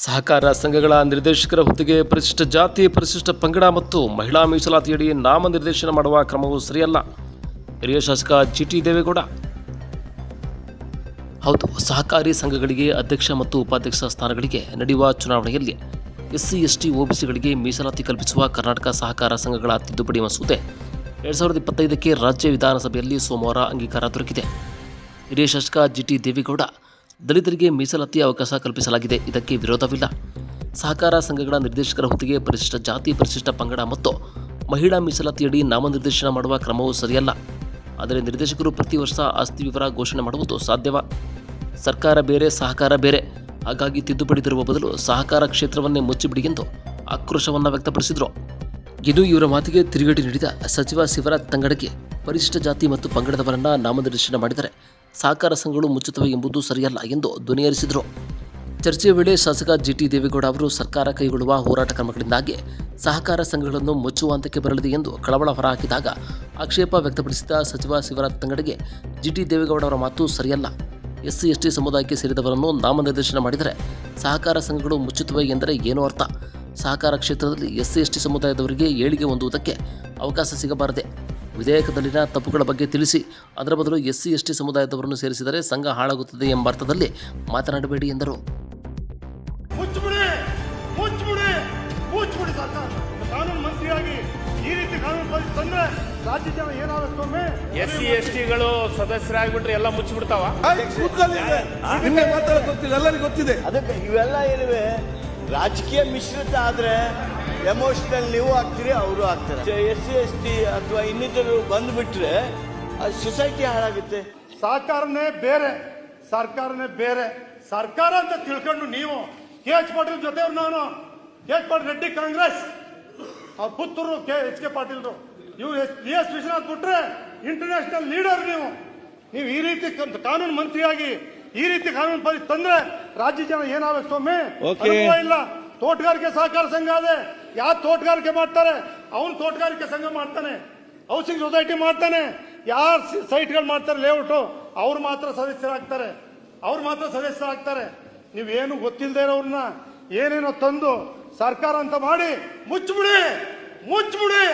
ಸಹಕಾರ ಸಂಘಗಳ ನಿರ್ದೇಶಕರ ಹುದ್ದೆಗೆ ಪರಿಶಿಷ್ಟ ಜಾತಿ ಪರಿಶಿಷ್ಟ ಪಂಗಡ ಮತ್ತು ಮಹಿಳಾ ಮೀಸಲಾತಿಯಡಿ ನಾಮನಿರ್ದೇಶನ ಮಾಡುವ ಕ್ರಮವು ಸರಿಯಲ್ಲ. ಹಿರಿಯ ಶಾಸಕ ಜಿ ಟಿ ದೇವೇಗೌಡ. ಹೌದು, ಸಹಕಾರಿ ಸಂಘಗಳಿಗೆ ಅಧ್ಯಕ್ಷ ಮತ್ತು ಉಪಾಧ್ಯಕ್ಷ ಸ್ಥಾನಗಳಿಗೆ ನಡೆಯುವ ಚುನಾವಣೆಯಲ್ಲಿ ಎಸ್ಸಿ, ಎಸ್ಟಿ ಒಬಿಸಿಗಳಿಗೆ ಮೀಸಲಾತಿ ಕಲ್ಪಿಸುವ ಕರ್ನಾಟಕ ಸಹಕಾರ ಸಂಘಗಳ ತಿದ್ದುಪಡಿ ಮಸೂದೆ ಎರಡು ಸಾವಿರದ ಇಪ್ಪತ್ತೈದಕ್ಕೆ ರಾಜ್ಯ ವಿಧಾನಸಭೆಯಲ್ಲಿ ಸೋಮವಾರ ಅಂಗೀಕಾರ ದೊರಕಿದೆ. ಹಿರಿಯ ಶಾಸಕ ಜಿ ಟಿ ದೇವೇಗೌಡ ದಲಿತರಿಗೆ ಮೀಸಲಾತಿ ಅವಕಾಶ ಕಲ್ಪಿಸಲಾಗಿದೆ. ಇದಕ್ಕೆ ವಿರೋಧವಿಲ್ಲ. ಸಹಕಾರ ಸಂಘಗಳ ನಿರ್ದೇಶಕರ ಹುದ್ದೆಗೆ ಪರಿಶಿಷ್ಟ ಜಾತಿ, ಪರಿಶಿಷ್ಟ ಪಂಗಡ ಮತ್ತು ಮಹಿಳಾ ಮೀಸಲಾತಿಯಡಿ ನಾಮನಿರ್ದೇಶನ ಮಾಡುವ ಕ್ರಮವು ಸರಿಯಲ್ಲ. ಆದರೆ ನಿರ್ದೇಶಕರು ಪ್ರತಿ ವರ್ಷ ಆಸ್ತಿ ವಿವರ ಘೋಷಣೆ ಮಾಡುವುದು ಸಾಧ್ಯವ. ಸರ್ಕಾರ ಬೇರೆ, ಸಹಕಾರ ಬೇರೆ. ಹಾಗಾಗಿ ತಿದ್ದುಪಡಿ ತರುವ ಬದಲು ಸಹಕಾರ ಕ್ಷೇತ್ರವನ್ನೇ ಮುಚ್ಚಿಬಿಡಿ ಎಂದು ಆಕ್ರೋಶವನ್ನು ವ್ಯಕ್ತಪಡಿಸಿದರು. ಇದು ಇವರ ಮಾತಿಗೆ ತಿರುಗೇಟು ನೀಡಿದ ಸಚಿವ ಶಿವರಾಜ್ ತಂಗಡಗೆ ಪರಿಶಿಷ್ಟ ಜಾತಿ ಮತ್ತು ಪಂಗಡದವರನ್ನ ನಾಮನಿರ್ದೇಶನ ಮಾಡಿದರೆ ಸಹಕಾರ ಸಂಘಗಳು ಮುಚ್ಚುತ್ತವೆ ಎಂಬುದು ಸರಿಯಲ್ಲ ಎಂದು ಧ್ವನಿಯರಿಸಿದರು ಚರ್ಚೆಯ ವೇಳೆ ಶಾಸಕ ಜಿಟಿ ದೇವೇಗೌಡ ಅವರು ಸರ್ಕಾರ ಕೈಗೊಳ್ಳುವ ಹೋರಾಟ ಕ್ರಮಗಳಿಂದಾಗಿ ಸಹಕಾರ ಸಂಘಗಳನ್ನು ಮುಚ್ಚುವ ಹಂತಕ್ಕೆ ಬರಲಿದೆ ಎಂದು ಕಳವಳ ಹೊರಹಾಕಿದಾಗ ಆಕ್ಷೇಪ ವ್ಯಕ್ತಪಡಿಸಿದ ಸಚಿವ ಶಿವರಾಜ್ ತಂಗಡಿಗೆ ಜಿಟಿ ದೇವೇಗೌಡ ಅವರ ಮಾತು ಸರಿಯಲ್ಲ. ಎಸ್ಸಿ ಎಸ್ಟಿ ಸಮುದಾಯಕ್ಕೆ ಸೇರಿದವರನ್ನು ನಾಮನಿರ್ದೇಶನ ಮಾಡಿದರೆ ಸಹಕಾರ ಸಂಘಗಳು ಮುಚ್ಚುತ್ತವೆ ಎಂದರೆ ಏನು ಅರ್ಥ? ಸಹಕಾರ ಕ್ಷೇತ್ರದಲ್ಲಿ ಎಸ್ಸಿ ಎಸ್ಟಿ ಸಮುದಾಯದವರಿಗೆ ಏಳಿಗೆ ಹೊಂದುವುದಕ್ಕೆ ಅವಕಾಶ ಸಿಗಬಾರದೆ ವಿಧೇಯಕದಲ್ಲಿನ ತಪ್ಪುಗಳ ಬಗ್ಗೆ ತಿಳಿಸಿ ಅದರ ಬದಲು ಎಸ್ಸಿ ಎಸ್ಟಿ ಸಮುದಾಯದವರನ್ನು ಸೇರಿಸಿದರೆ ಸಂಘ ಹಾಳಾಗುತ್ತದೆ ಎಂಬ ಅರ್ಥದಲ್ಲಿ ಮಾತನಾಡಬೇಡಿ ಎಂದರು. ಮುಚ್ಚಿಬಿಡಿ! ಮುಚ್ಚಿಬಿಡಿ! ಮುಚ್ಚಿಬಿಡಿ ಸರ್ಕಾರ! ಕಾನೂನು ಮಂತ್ರಿಯಾಗಿ ಈ ರೀತಿ ಕಾನೂನು ಪರಿಸ್ಥಿತಿ ತಂದ್ರೆ ರಾಜ್ಯ ಜನ ಏನಾಗುತ್ತೆ ಒಮ್ಮೆ ಎಸ್ ಸಿ ಎಸ್ ಟಿಗಳು ಸದಸ್ಯರಾಗ್ಬಿಟ್ರೆ ಎಲ್ಲ ಮುಚ್ಚಿಬಿಡ್ತಾವ? ನಿಮಗೆ ಗೊತ್ತಿಲ್ಲ. ಎಲ್ಲರಿಗೂ ಗೊತ್ತಿದೆ. ಅದಕ್ಕೆ ಇವೆಲ್ಲ ಏನಿವೆ? ರಾಜಕೀಯ ಮಿಶ್ರಿತ ಆದ್ರೆ ಎಮೋಷನಲ್ ನೀವು ಆಗ್ತೀರಿ ಅವರು ಆಗ್ತಾರೆ. ಎಸ್ ಸಿ ಎಸ್ ಟಿ ಅಥವಾ ಇನ್ನಿತರರು ಬಂದ್ಬಿಟ್ರೆ ಅದು ಸೊಸೈಟಿ ಹಾಳಾಗುತ್ತೆ. ಸಹಕಾರನೇ ಬೇರೆ ಸರ್ಕಾರನೇ ಬೇರೆ. ಸರ್ಕಾರ ಅಂತ ತಿಳ್ಕೊಂಡು ನೀವು ಕೆ. ಎಚ್. ಪಾಟೀಲ್ ಜೊತೆಯವ್ರು ನಾನು ಕೆ. ಎಚ್. ಪಾಟೀಲ್ ರೆಡ್ಡಿ ಕಾಂಗ್ರೆಸ್. ಅವ್ರ ಪುತ್ತೂರು ಕೆ. ಎಚ್. ಕೆ. ಪಾಟೀಲ್ರು. ನೀವು ಎಸ್ ಬಿ ಎಸ್. ವಿಶ್ವನಾಥ್ ಬಿಟ್ರೆ ಇಂಟರ್ನ್ಯಾಷನಲ್ ಲೀಡರ್ ನೀವು. ನೀವು ಈ ರೀತಿ ಕಾನೂನು ಮಂತ್ರಿಯಾಗಿ ಈ ರೀತಿ ಕಾನೂನು ಪರಿಸ್ಥಿತಿ ತಂದ್ರೆ ರಾಜ್ಯ ಜನ ಏನಾಗಬೇಕು ಸ್ವಾಮಿ. ಇಲ್ಲ. ತೋಟಗಾರಿಕೆ ಸಹಕಾರ ಸಂಘ ಅದೇ. ಯಾರು ತೋಟಗಾರಿಕೆ ಮಾಡ್ತಾರೆ? ಅವನು ತೋಟಗಾರಿಕೆ ಸಂಘ ಮಾಡ್ತಾನೆ. ಹೌಸಿಂಗ್ ಸೊಸೈಟಿ ಮಾಡ್ತಾನೆ. ಯಾರು ಸೈಟ್ಗಳು ಮಾಡ್ತಾರೆ ಲೇಔಟು? ಅವ್ರು ಮಾತ್ರ ಸದಸ್ಯರಾಗ್ತಾರೆ. ಅವ್ರು ಮಾತ್ರ ಸದಸ್ಯರಾಗ್ತಾರೆ. ನೀವೇನು ಗೊತ್ತಿಲ್ಲದೆ ಇರೋರನ್ನ ಏನೇನೋ ತಂದು ಸರ್ಕಾರ ಅಂತ ಮಾಡಿ ಮುಚ್ಚಿಬಿಡಿ! ಮುಚ್ಚಿಬಿಡಿ!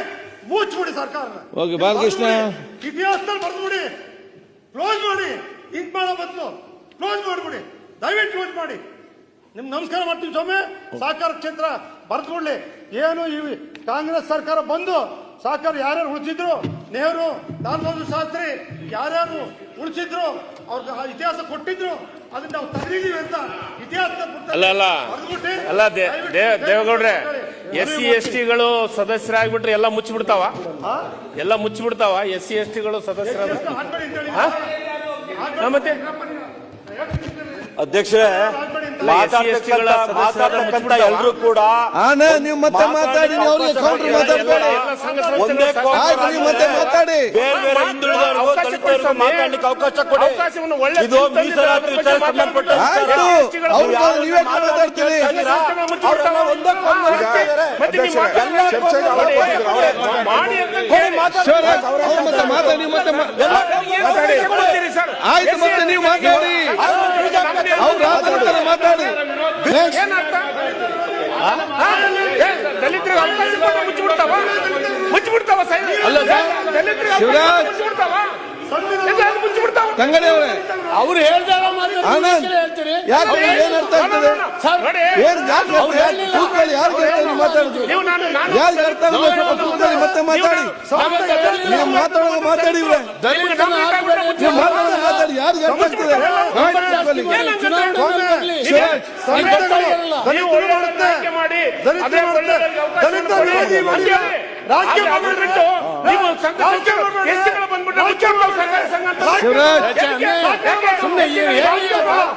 ಮುಚ್ಚಿಬಿಡಿ ಸರ್ಕಾರ. ಹೋಗಿ ಬಾಲಕೃಷ್ಣ. ಇತಿಹಾಸದಲ್ಲಿ ಬರ್ದ್ಬಿಡಿ ಕ್ಲೋಸ್ ಮಾಡಿ. ಹಿಂಗ್ ಮಾಡೋ ಬದಲು ಕ್ಲೋಸ್ ಮಾಡ್ಬಿಡಿ. ದಯವಿಟ್ಟು ಕ್ಲೋಸ್ ಮಾಡಿ. ನಿಮ್ ನಮಸ್ಕಾರ ಮಾಡ್ತೀವಿ ಸ್ವಾಮಿ. ಸಹಕಾರ ಕ್ಷೇತ್ರ ಬರ್ದ್ಬಿಡ್ಲಿ ಏನು ಈ ಕಾಂಗ್ರೆಸ್ ಸರ್ಕಾರ ಬಂದು ಸಾಕಾರ ಯಾರ್ಯಾರು ಉಳಿಸಿದ್ರು? ನೆಹರು ಲಾಲ್ ಬಹದ್ದೂರ್ ಶಾಸ್ತ್ರಿ ಯಾರ್ಯಾರು ಉಳಿಸಿದ್ರು? ಅವ್ರಿಗೆ ಆ ಇತಿಹಾಸ ಕೊಟ್ಟಿದ್ರು. ಅದನ್ನ ನಾವು ತಗೀವಿ ಅಂತ ಇತಿಹಾಸ ದೇವೇಗೌಡ್ರೆ ಎಸ್ ಸಿ ಎಸ್ ಟಿಗಳು ಸದಸ್ಯರಾಗ್ಬಿಟ್ರೆ ಎಲ್ಲ ಮುಚ್ಚಿಬಿಡ್ತಾವ? ಎಲ್ಲ ಮುಚ್ಚಿಬಿಡ್ತಾವ ಎಸ್ ಸಿ ಎಸ್ ಟಿಗಳು ಸದಸ್ಯರಾದ? ಹಾಕ್ಬೇಡಿ. ಮತ್ತೆ ಅಧ್ಯಕ್ಷರೇ ಎಲ್ಲರೂ ಕೂಡ ಆನ ನೀವು ಮತ್ತೆ ಮಾತಾಡಿ ಅವ್ರಿಗೆ ಕೌಂಟರ್ ಮಾತಾಡ್ಬೇಡಿ. ಒಂದೇ ನೀವು ಮತ್ತೆ ಮಾತಾಡಿ. ಬೇರೆ ಬೇರೆ ಹಿಂದುಳಿದವರಿಗೂ ಅವಕಾಶ ದಲಿತರಿಗೂ ಕೊಡಿ. ಮಾತಾಡ್ಲಿಕ್ಕೆ ಅವಕಾಶ ಇದು ಮೀಸಲಾತಿ ವಿಚಾರ ಸಂಬಂಧಪಟ್ಟ. ಆಯ್ತು ಅವ್ರು ನೀವೇ ಮಾತಾಡ್ತೀರಿ? ಅವರೆಲ್ಲ ಒಂದೇ ಕೊಂದು ಮತ್ತೆ ನೀವು ಮಾತಾಡಿ. ಎಲ್ಲ ಮಾಡಿ ಅಂತ ಹೋಗಿ ಮಾತಾಡಿ. ಶಿವರಾಜ್ ಅವ್ರು ಮತ್ತೆ ಮಾತಾಡಿ ನೀವು ಮತ್ತೆ ಮಾ- ಏನು ಸರ್? ಆಯ್ತು ಮತ್ತೆ ನೀವು ಮಾತಾಡಿ. ಮಾತಾಡಿ. ಏನರ್ಥ? ದಲಿತರಿಗೆ ಅವಕಾಶ ಮುಚ್ಚಿಬಿಡ್ತಾವ ಮುಚ್ಚಿಬಿಡ್ತಾವ ಶಿವರಾಜ್. ತಂಗಡಿ ಅವರೇ. ಅವ್ರು ಹೇಳ್ದಾರ ಆನಂದ್. ಯಾಕೆ ಏನ್ ಆಗ್ತದೆ? ನೋಡಿ. ಏನ್ ಯಾಕೆ ಯಾರು ಯಾರಿಗೆ ಅರ್ಥ ಕೂತ್ಕೊಳ್ಳಿ ಮತ್ತೆ ಮಾತಾಡಿ. ನೀವು ಮಾತಾಡೋದು ಮಾತಾಡಿ ನಮ್ಮ ನೀವು ಮಾತಾಡೋದು ಮಾತಾಡಿ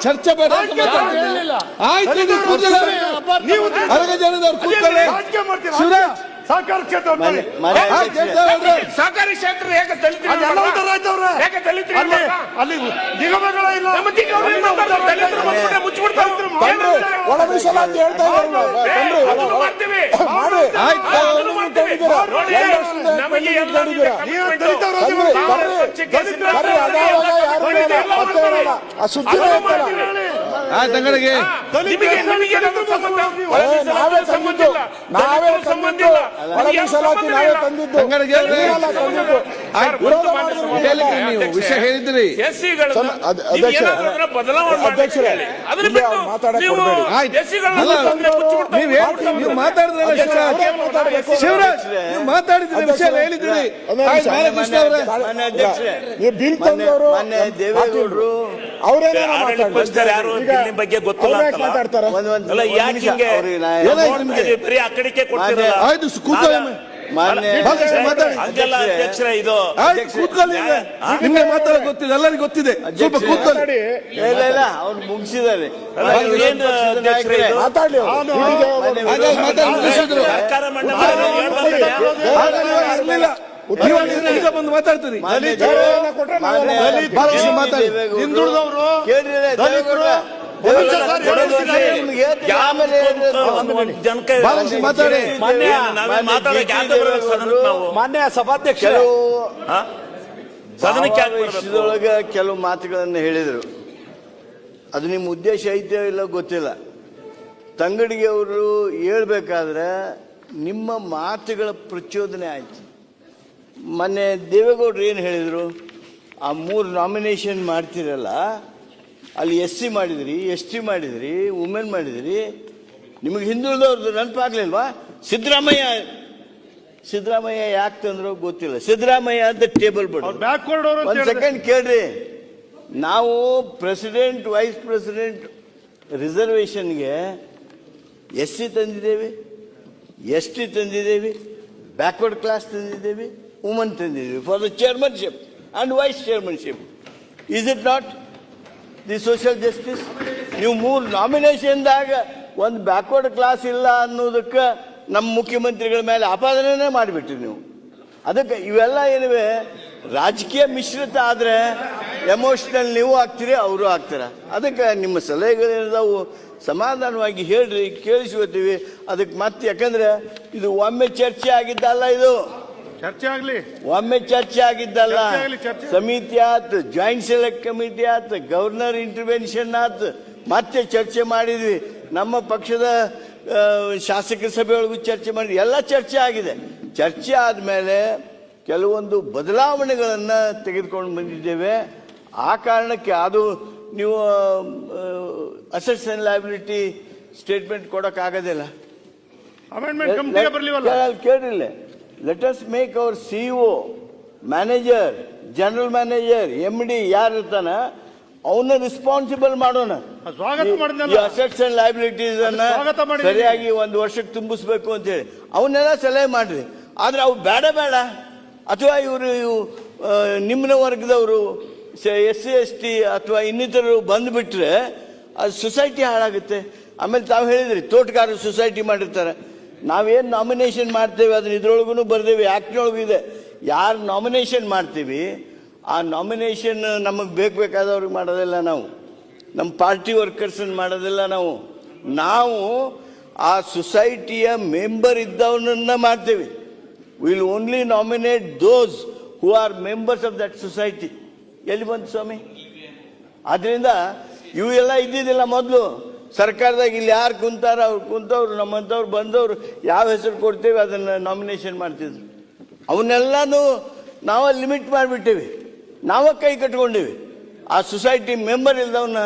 ಚರ್ಚೆ ಬೇಡ. ಆಯ್ತು ನೀವು ಅರಗ ಜನದವ್ರು ಮಾಡ್ತೀರಾ ಶಿವರಾಜ್. ಸಹಕಾರ ಕ್ಷೇತ್ರ ಹೇಳ್ರಿ. ಸಹಕಾರಿ ಕ್ಷೇತ್ರ ಹೇಗೆ ದಲಿತರು ಅಲ್ಲಿ ಎಲ್ಲ ಉದ್ದಾರ ಆಯ್ತವ್ರೆ. ಯಾಕೆ ದಲಿತರು ಅಲ್ಲಿ ಇಲ್ವಾ? ಅಲ್ಲಿ ನಿಗಮಗಳ ಇಲ್ಲ. ನಮ್ಮ ದಿಕ್ಕು ಅವ್ರು ಏನ್ ಮಾಡ್ತಾರೆ? ದಲಿತರು ಬಂದ್ಬಿಟ್ರೆ ಮುಚ್ಚಿಬಿಡ್ತಾವೆ. ಬನ್ರಿ, ಒಳ ಮೀಸಲಾತಿ ಹೇಳ್ತಾ ಇದ್ದಾರೆ. ಏ, ಅದನ್ನು ಮಾಡ್ತೀವಿ. ಆಯ್ತು. ಅದನ್ನು ಮಾಡ್ತೀವಿ. ನೋಡಿ, ನಮಗೆ ಎಲ್ಲ ನೀವು ದಲಿತ ವಿರೋಧಿ ಬನ್ರಿ, ನಾವು ಬರ್ರಿ. ಪಕ್ಷಕ್ಕೆ ದಲಿತ ಹೆಸರು ಬರ್ರಿ, ಅದಾವಾಗ ಯಾರು ಬೇಡ, ಮತ್ತೆ ಬೇಡ. ಆ ಸುದ್ದಿ ಅದನ್ನು ಹೇಳ್ತಾರ. ಮಾಡ್ತೀವಿ. ಆ ತಂಗಡಿಗೆ ನಿಮಗೆ ನಿಮಗೆ ಏನಾದ್ರು ಸಂಬಂಧ? ಒಳ ಇಲ್ಲ. ನಾವೇ ದಲಿತರ ಸಂಬಂಧ ಇಲ್ಲ. ತಂದಿದ್ದು. ಒಳ ನಿಮಗೆ ಮೀಸಲಾತಿ ಸಂಬಂಧ ನಾವೇ ಇಲ್ಲ. ತಂದಿದ್ದು. ತಂಗಡಿಗೆ ಹೇಳ್ರಿ. ನೀವೆಲ್ಲ ತಂದಿದ್ದು. ಸರ್, ವಿರೋಧ ಒಂದು ಮಾನ್ಯ ಮಾಡಿದ್ರು ಸಭಾಧ್ಯಕ್ಷರೇ, ಹೇಳಿದ್ರಿ ನೀವು, ವಿಷಯ ಹೇಳಿದ್ರಿ. ಎಸ್ಸಿಗಳನ್ನ ಸಮ- ಅದ್- ನೀವು ಅಧ್ಯಕ್ಷರೇ, ಏನಾದ್ರು ಅದನ್ನ ಬದಲಾವಣೆ ಮಾಡಿ ಅಧ್ಯಕ್ಷರೇ, ಹೇಳಿ. ಅದನ್ನ ಇಲ್ಲಿ ಬಿಟ್ಟು ಮಾತಾಡಕ್ ನೀವು ಕೊಡ್ಬೇಡಿ. ಆಯ್ತು. ಎಸ್ಸಿಗಳನ್ನ ಅಲ್ಲ, ಸುಮ್ನೆ ಮುಚ್ಚಿಬಿಡ್ತಾ ನೀವ್ ಹೇಳ್- ಹೋಗ್ಬಿಡ್ತಾ ನೀವು ಹೋಗ್ಬಿಡ್ತಾ ಮಾತಾಡಿದ್ರಲ್ಲ ಶಿವರಾಜ್ ಅವರೇ ಮಾತಾಡ್ಬೇಕು. ಶಿವರಾಜ್ ನೀವು ಮಾತಾಡಿದ್ರಿ ವಿಷಯ ಎಲ್ಲ ಹೇಳಿದ್ದೀರಿ ಒಂದೇ ನಿಮಿಷ. ಆಯ್ತು, ಬಾಲಕೃಷ್ಣ ಅವರೇ ಮಾನ್ಯ ಅಧ್ಯಕ್ಷರೇ ಈ ಬಿಲ್ ತಂದವರು ಮೊನ್ನೆ ದೇವೇಗೌಡರು ಯಾರು ಬಿಲ್ಲಿನ ಬಗ್ಗೆ ಗೊತ್ತಿಲ್ಲ ಅಂತಲ್ಲ? ಯಾಕೆ ಹಿಂಗೆ ಬರೀ ಆ ಕೊಡ್ತಿರಲ್ಲ? ಆಯ್ತು ಕೂತ್ಕೊಳ್ಳಿ ಮಾತಾಡಿ. ಹಂಗೆಲ್ಲ ಅಧ್ಯಕ್ಷರ ಇದು. ಕೂತ್ಕೊಳ್ಳಿ. ನಿಮ್ಗೆ ಗೊತ್ತಿದೆ ಎಲ್ಲರಿಗೂ ಗೊತ್ತಿದೆ. ಸ್ವಲ್ಪ ಕೂತ್ಕೊಳ್ಳಿ. ಇಲ್ಲ ಇಲ್ಲ ಸರ್ಕಾರ ಈಗ ಬಂದು ಮಾತಾಡ್ತೀರಿ ಹಿಂದುಳಿದವರು, ದಲಿತರು. ಮಾನ್ಯ ಸಭಾಧ್ಯಕ್ಷ? ವಿಷಯದೊಳಗೆ ಕೆಲವು ಮಾತುಗಳನ್ನು ಹೇಳಿದರು. ಅದು ನಿಮ್ಮ ಉದ್ದೇಶ ಐತೆಯೋ ಇಲ್ಲ ಗೊತ್ತಿಲ್ಲ. ತಂಗಡಿಗೆ ಅವರು ಹೇಳ್ಬೇಕಾದ್ರೆ ನಿಮ್ಮ ಮಾತುಗಳ ಪ್ರಚೋದನೆ ಆಯ್ತು. ಮೊನ್ನೆ ದೇವೇಗೌಡರು ಏನು ಹೇಳಿದರು? ಆ ಮೂರು ನಾಮಿನೇಷನ್ ಮಾಡ್ತಿರಲ್ಲ ಅಲ್ಲಿ ಎಸ್ ಸಿ ಮಾಡಿದ್ರಿ ಎಸ್ ಟಿ ಮಾಡಿದ್ರಿ ವುಮೆನ್ ಮಾಡಿದ್ರಿ. ನಿಮಗೆ ಹಿಂದುಳಿದವ್ರದ್ದು ನೆನಪಾಗ್ಲಿಲ್ವಾ? ಸಿದ್ದರಾಮಯ್ಯ ಸಿದ್ದರಾಮಯ್ಯ ಯಾಕೆ ತಂದ್ರು ಗೊತ್ತಿಲ್ಲ. ಸಿದ್ದರಾಮಯ್ಯ ಅಂತ ಟೇಬಲ್ ಒಂದ್ ಸೆಕೆಂಡ್ ಕೇಳ್ರಿ. ನಾವು ಪ್ರೆಸಿಡೆಂಟ್ ವೈಸ್ ಪ್ರೆಸಿಡೆಂಟ್ ರಿಸರ್ವೇಷನ್ಗೆ ಎಸ್ ಸಿ ತಂದಿದ್ದೇವೆ ಎಸ್ ಟಿ ತಂದಿದ್ದೇವೆ ಬ್ಯಾಕ್ವರ್ಡ್ ಕ್ಲಾಸ್ ತಂದಿದ್ದೇವೆ ವುಮನ್ ತಂದಿದ್ದೇವೆ for the chairmanship and vice chairmanship is it not the social justice ನೀವು ಮೂರು ನಾಮಿನೇಷನ್ದಾಗ ಒಂದು ಬ್ಯಾಕ್ವರ್ಡ್ ಕ್ಲಾಸ್ ಇಲ್ಲ ಅನ್ನೋದಕ್ಕೆ ನಮ್ಮ ಮುಖ್ಯಮಂತ್ರಿಗಳ ಮೇಲೆ ಆಪಾದನೆ ಮಾಡಿಬಿಟ್ರಿ ನೀವು. ಅದಕ್ಕೆ ಇವೆಲ್ಲ ಏನಿವೆ, ರಾಜಕೀಯ ಮಿಶ್ರಿತ ಆದರೆ ಎಮೋಷನಲ್ ನೀವು ಆಗ್ತೀರಿ, ಅವರು ಆಗ್ತಾರೆ. ಅದಕ್ಕೆ ನಿಮ್ಮ ಸಲಹೆಗಳೇನಿದಾವು ಸಮಾಧಾನವಾಗಿ ಹೇಳ್ರಿ ಕೇಳಿಸ್ಕೊತೀವಿ ಅದಕ್ಕೆ ಮತ್ತೆ ಯಾಕಂದ್ರೆ ಇದು ಒಮ್ಮೆ ಚರ್ಚೆ ಆಗಿದ್ದಲ್ಲ ಇದು. ಚರ್ಚೆ ಆಗ್ಲಿ. ಒಮ್ಮೆ ಚರ್ಚೆ ಆಗಿದ್ದಲ್ಲ. ಸಮಿತಿ ಆತ್ ಜಾಯಿಂಟ್ ಸೆಲೆಕ್ಟ್ ಕಮಿಟಿ ಆತ್ ಗವರ್ನರ್ ಇಂಟರ್ವೆನ್ಷನ್ ಆತ್. ಮತ್ತೆ ಚರ್ಚೆ ಮಾಡಿದ್ವಿ. ನಮ್ಮ ಪಕ್ಷದ ಶಾಸಕ ಸಭೆಯೊಳಗೂ ಚರ್ಚೆ ಮಾಡಿದ್ವಿ. ಎಲ್ಲ ಚರ್ಚೆ ಆಗಿದೆ. ಚರ್ಚೆ ಆದಮೇಲೆ ಕೆಲವೊಂದು ಬದಲಾವಣೆಗಳನ್ನು ತೆಗೆದುಕೊಂಡು ಬಂದಿದ್ದೇವೆ. ಆ ಕಾರಣಕ್ಕೆ ಅದು ನೀವು ಅಸೆಟ್ಸ್ ಅಂಡ್ ಲೈಬಿಲಿಟಿ ಸ್ಟೇಟ್ಮೆಂಟ್ ಕೊಡೋಕ್ಕಾಗೋದಿಲ್ಲ ಕೇಳಿಲ್ಲ. Let us make our O manager general manager M D ಯಾರು ಇರ್ತಾನ ಅವನ್ನ ರಿಸ್ಪಾನ್ಸಿಬಲ್ ಮಾಡೋಣ. ಸ್ವಾಗತ ಮಾಡಿದ್ನಲ್ಲ. ಅಸೆಟ್ಸ್ ಅಂಡ್ ಲೈಬಿಲಿಟೀಸ್ ಅನ್ನ ಸರಿಯಾಗಿ ಒಂದು ವರ್ಷಕ್ಕೆ ತುಂಬಿಸ್ಬೇಕು ಅಂತ ಹೇಳಿ. ಅವನ್ನೆಲ್ಲ ಸಲಹೆ ಮಾಡ್ರಿ. ಆದ್ರೆ ಅವು ಬೇಡ ಬೇಡ. ಅಥವಾ ಇವರು ನಿಮ್ಮನ ವರ್ಗದವರು ಎಸ್ ಸಿ ಎಸ್ ಟಿ ಅಥವಾ ಇನ್ನಿತರರು ಬಂದ್ಬಿಟ್ರೆ ಅದು ಸೊಸೈಟಿ ಹಾಳಾಗುತ್ತೆ. ಆಮೇಲೆ ತಾವು ಹೇಳಿದ್ರಿ ತೋಟಗಾರರು ಸೊಸೈಟಿ ಮಾಡಿರ್ತಾರೆ. ನಾವೇನು ನಾಮಿನೇಷನ್ ಮಾಡ್ತೇವೆ, ಅದನ್ನ ಇದ್ರೊಳಗೂ ಬರ್ದೇವೆ ಆ್ಯಕ್ಟ್ನೊಳಗೂ ಇದೆ. ಯಾರು ನಾಮಿನೇಷನ್ ಮಾಡ್ತೀವಿ, ಆ ನಾಮಿನೇಷನ್ ನಮಗೆ ಬೇಕು ಬೇಕಾದವ್ರಿಗೆ ಮಾಡೋದಿಲ್ಲ ನಾವು. ನಮ್ಮ ಪಾರ್ಟಿ ವರ್ಕರ್ಸನ್ನು ಮಾಡೋದಿಲ್ಲ ನಾವು. ನಾವು ಆ ಸೊಸೈಟಿಯ ಮೆಂಬರ್ ಇದ್ದವನನ್ನ ಮಾಡ್ತೇವೆ. Will only nominate those who are members of that society ಎಲ್ಲಿ ಬಂತು ಸ್ವಾಮಿ? ಆದ್ದರಿಂದ ಇವು ಎಲ್ಲ ಇದ್ದಿದ್ದಿಲ್ಲ ಮೊದಲು. ಸರ್ಕಾರದಾಗ ಇಲ್ಲಿ ಯಾರು ಕುಂತಾರ ಅವ್ರು ಕುಂತವ್ರು ನಮ್ಮಂಥವ್ರು ಬಂದವರು ಯಾವ ಹೆಸರು ಕೊಡ್ತೀವಿ ಅದನ್ನು ನಾಮಿನೇಷನ್ ಮಾಡ್ತಿದ್ರು. ಅವನ್ನೆಲ್ಲನೂ ನಾವು ಲಿಮಿಟ್ ಮಾಡಿಬಿಟ್ಟೇವಿ. ನಾವೇ ಕೈ ಕಟ್ಕೊಂಡಿವಿ. ಆ ಸೊಸೈಟಿ ಮೆಂಬರ್ ಇಲ್ದವನ್ನ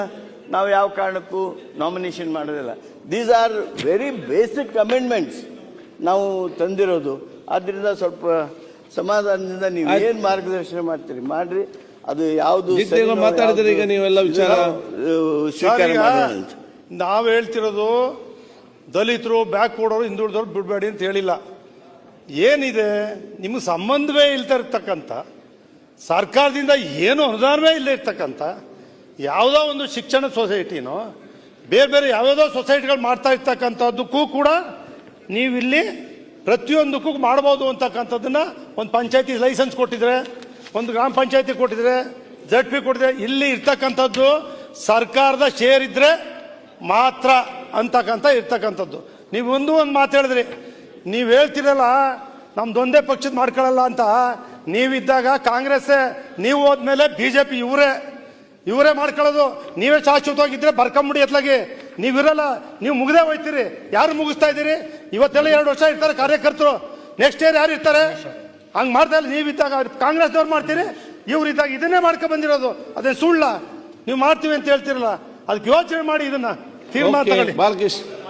ನಾವು ಯಾವ ಕಾರಣಕ್ಕೂ ನಾಮಿನೇಷನ್ ಮಾಡೋದಿಲ್ಲ. These are very basic amendments ನಾವು ತಂದಿರೋದು. ಆದ್ದರಿಂದ ಸ್ವಲ್ಪ ಸಮಾಧಾನದಿಂದ ನೀವು ಏನು ಮಾರ್ಗದರ್ಶನ ಮಾಡ್ತೀರಿ ಮಾಡ್ರಿ. ಅದು ಯಾವುದು ಮಾತಾಡಿದ್ರೆ ಈಗ ನೀವೆಲ್ಲ ವಿಚಾರ ಸ್ವೀಕಾರ ಮಾಡೋಣ ಅಂತ. ನಾವ್ ಹೇಳ್ತಿರೋದು ದಲಿತರು ಬ್ಯಾಕ್ ಕೊಡೋರು ಹಿಂದುಳಿದವ್ರು ಬಿಡಬೇಡಿ ಅಂತ ಹೇಳಿಲ್ಲ. ಏನಿದೆ? ನಿಮ್ಗೆ ಸಂಬಂಧವೇ ಇಲ್ತಾ ಇರ್ತಕ್ಕಂಥ, ಸರ್ಕಾರದಿಂದ ಏನು ಅನುದಾನವೇ ಇಲ್ಲೇ ಇರ್ತಕ್ಕಂಥ, ಯಾವುದೋ ಒಂದು ಶಿಕ್ಷಣ ಸೊಸೈಟಿನೋ, ಬೇರೆ ಬೇರೆ ಯಾವ್ಯಾವುದೋ ಸೊಸೈಟಿಗಳು ಮಾಡ್ತಾ ಇರ್ತಕ್ಕಂಥದ್ದಕ್ಕೂ ಕೂಡ ನೀವಿಲ್ಲಿ ಪ್ರತಿಯೊಂದಕ್ಕೂ ಮಾಡ್ಬೋದು ಅಂತಕ್ಕಂಥದ್ದನ್ನು ಒಂದು ಪಂಚಾಯತಿ ಲೈಸೆನ್ಸ್ ಕೊಟ್ಟಿದ್ರೆ, ಒಂದು ಗ್ರಾಮ ಪಂಚಾಯತಿ ಕೊಟ್ಟಿದ್ರೆ ಜಡ್ ಪಿ ಕೊಟ್ಟಿದ್ರೆ, ಇಲ್ಲಿ ಇರ್ತಕ್ಕಂಥದ್ದು ಸರ್ಕಾರದ ಶೇರ್ ಇದ್ರೆ ಮಾತ್ರ ಅಂತಕ್ಕಂಥ ಇರ್ತಕ್ಕಂಥದ್ದು. ನೀವು ಒಂದು ಒಂದು ಮಾತು ಹೇಳಿದ್ರಿ. ನೀವು ಹೇಳ್ತಿರಲ್ಲ ನಮ್ದೊಂದೇ ಪಕ್ಷದ ಮಾಡ್ಕೊಳ್ಳಲ್ಲ ಅಂತ. ನೀವಿದ್ದಾಗ ಕಾಂಗ್ರೆಸ್ ನೀವು ಹೋದ್ಮೇಲೆ ಬಿ ಜೆ ಪಿ ಇವರೇ. ಇವರೇ ಮಾಡ್ಕೊಳ್ಳೋದು. ನೀವೇ ಶಾಶ್ವತವಾಗಿದ್ರೆ ಬರ್ಕೊಂಬಿಡಿ ಎತ್ಲಾಗಿ. ನೀವಿರಲ್ಲ, ನೀವು ಮುಗ್ದೇ ಹೋಯ್ತೀರಿ. ಯಾರು ಮುಗಿಸ್ತಾ ಇದ್ದೀರಿ? ಇವತ್ತೆಲ್ಲ ಎರಡು ವರ್ಷ ಇರ್ತಾರೆ ಕಾರ್ಯಕರ್ತರು. ನೆಕ್ಸ್ಟ್ ಇಯರ್ ಯಾರು ಇರ್ತಾರೆ? ಹಂಗೆ ಮಾಡ್ತಾ ಇಲ್ಲ. ನೀವಿದ್ದಾಗ ಕಾಂಗ್ರೆಸ್ನವ್ರು ಮಾಡ್ತೀರಿ. ಇವ್ರು ಇದ್ದಾಗ ಇದನ್ನೇ ಮಾಡ್ಕೊಂಡ್ಬಂದಿರೋದು ಅದೇ ಸುಳ್ಳ. ನೀವು ಮಾಡ್ತೀವಿ ಅಂತ ಹೇಳ್ತಿರಲ್ಲ. ಅದಕ್ಕೆ ಯೋಚನೆ ಮಾಡಿ ಇದನ್ನ ತೀರ್ಮಾನ ತಗೊಳ್ಳಿ. ಬಾಲಕೃಷ್ಣ.